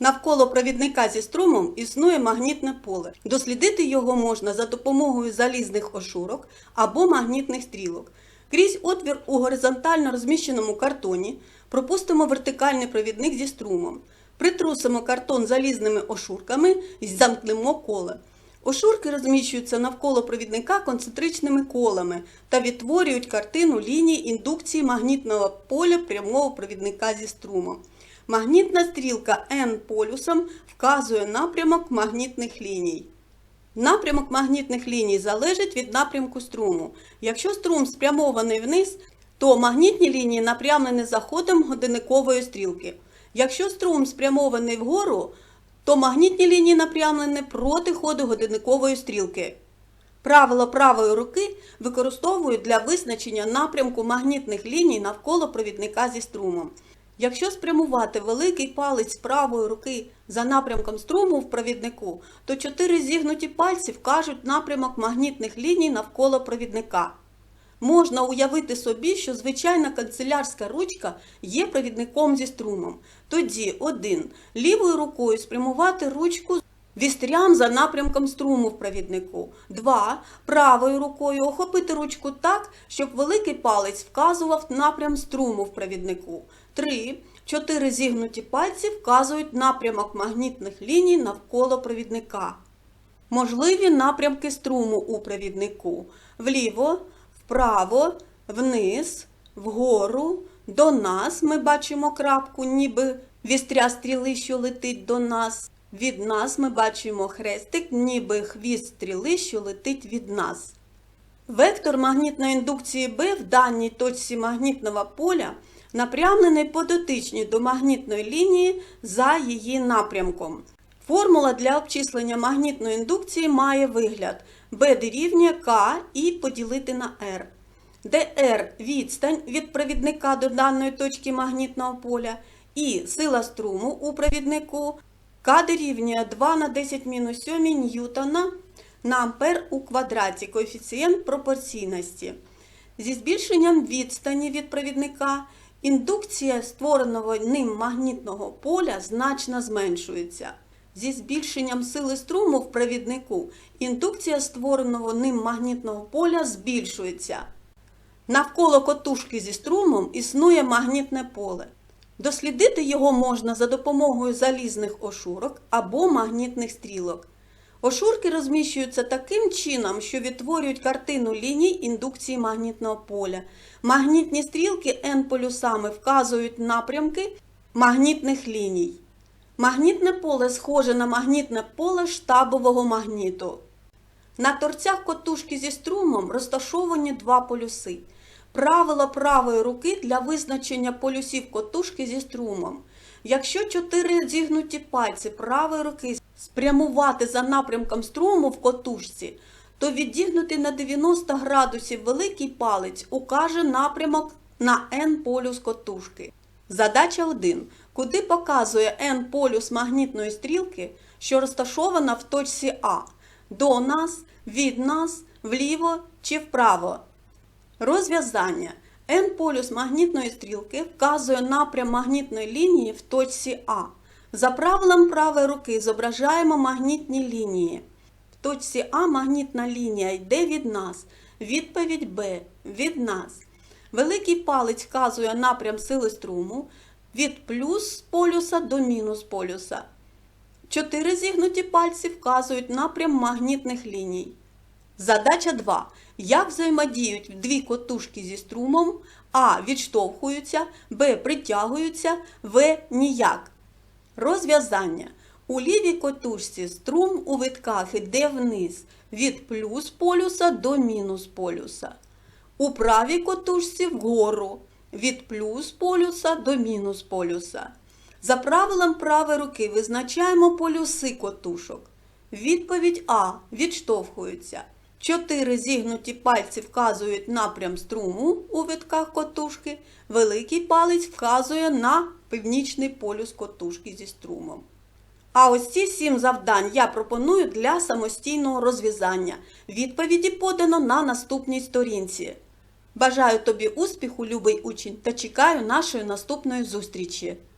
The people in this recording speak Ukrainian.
Навколо провідника зі струмом існує магнітне поле. Дослідити його можна за допомогою залізних ошурок або магнітних стрілок. Крізь отвір у горизонтально розміщеному картоні пропустимо вертикальний провідник зі струмом. Притрусимо картон залізними ошурками і замкнемо коле. Ошурки розміщуються навколо провідника концентричними колами та відтворюють картину ліній індукції магнітного поля прямого провідника зі струмом. Магнітна стрілка N полюсом вказує напрямок магнітних ліній. Напрямок магнітних ліній залежить від напрямку струму. Якщо струм спрямований вниз, то магнітні лінії напрямлені за ходом годинникової стрілки. Якщо струм спрямований вгору, то магнітні лінії напрямлені проти ходу годинникової стрілки. Правило правої руки використовують для визначення напрямку магнітних ліній навколо провідника зі струмом. Якщо спрямувати великий палець правої руки за напрямком струму в провіднику, то чотири зігнуті пальці вкажуть напрямок магнітних ліній навколо провідника. Можна уявити собі, що звичайна канцелярська ручка є провідником зі струмом. Тоді один лівою рукою спрямувати ручку вістрям за напрямком струму в провіднику. 2. Правою рукою охопити ручку так, щоб великий палець вказував напрям струму в провіднику. 3. Чотири зігнуті пальці вказують напрямок магнітних ліній навколо провідника. Можливі напрямки струму у провіднику вліво, вправо, вниз, вгору, до нас ми бачимо крапку, ніби вістря стріли, що летить до нас. Від нас ми бачимо хрестик, ніби хвіст стріли, що летить від нас. Вектор магнітної індукції Б в даній точці магнітного поля напрямлений по дотичній до магнітної лінії за її напрямком. Формула для обчислення магнітної індукції має вигляд B дорівнює К і поділити на R. де R – відстань від провідника до даної точки магнітного поля і сила струму у провіднику К дорівнює 2 на 10 мінус 7 ньютона на ампер у квадраті коефіцієнт пропорційності. Зі збільшенням відстані від провідника індукція створеного ним магнітного поля значно зменшується. Зі збільшенням сили струму в провіднику індукція створеного ним магнітного поля збільшується. Навколо котушки зі струмом існує магнітне поле. Дослідити його можна за допомогою залізних ошурок або магнітних стрілок. Ошурки розміщуються таким чином, що відтворюють картину ліній індукції магнітного поля. Магнітні стрілки N полюсами вказують напрямки магнітних ліній. Магнітне поле схоже на магнітне поле штабового магніту. На торцях котушки зі струмом розташовані два полюси. Правило правої руки для визначення полюсів котушки зі струмом. Якщо чотири зігнуті пальці правої руки спрямувати за напрямком струму в котушці, то відігнутий на 90 градусів великий палець укаже напрямок на N полюс котушки. Задача 1. Куди показує N полюс магнітної стрілки, що розташована в точці А? До нас, від нас, вліво чи вправо? Розв'язання. N-полюс магнітної стрілки вказує напрям магнітної лінії в точці А. За правилом правої руки зображаємо магнітні лінії. В точці А магнітна лінія йде від нас. Відповідь Б від нас. Великий палець вказує напрям сили струму від плюс полюса до мінус полюса. Чотири зігнуті пальці вказують напрям магнітних ліній. Задача 2. Як взаємодіють дві котушки зі струмом? А. Відштовхуються, Б. Притягуються, В. Ніяк. Розв'язання. У лівій котушці струм у витках йде вниз від плюс полюса до мінус полюса. У правій котушці вгору від плюс полюса до мінус полюса. За правилом правої руки визначаємо полюси котушок. Відповідь А. Відштовхуються. Чотири зігнуті пальці вказують напрям струму у витках котушки. Великий палець вказує на північний полюс котушки зі струмом. А ось ці сім завдань я пропоную для самостійного розв'язання. Відповіді подано на наступній сторінці. Бажаю тобі успіху, любий учень, та чекаю нашої наступної зустрічі!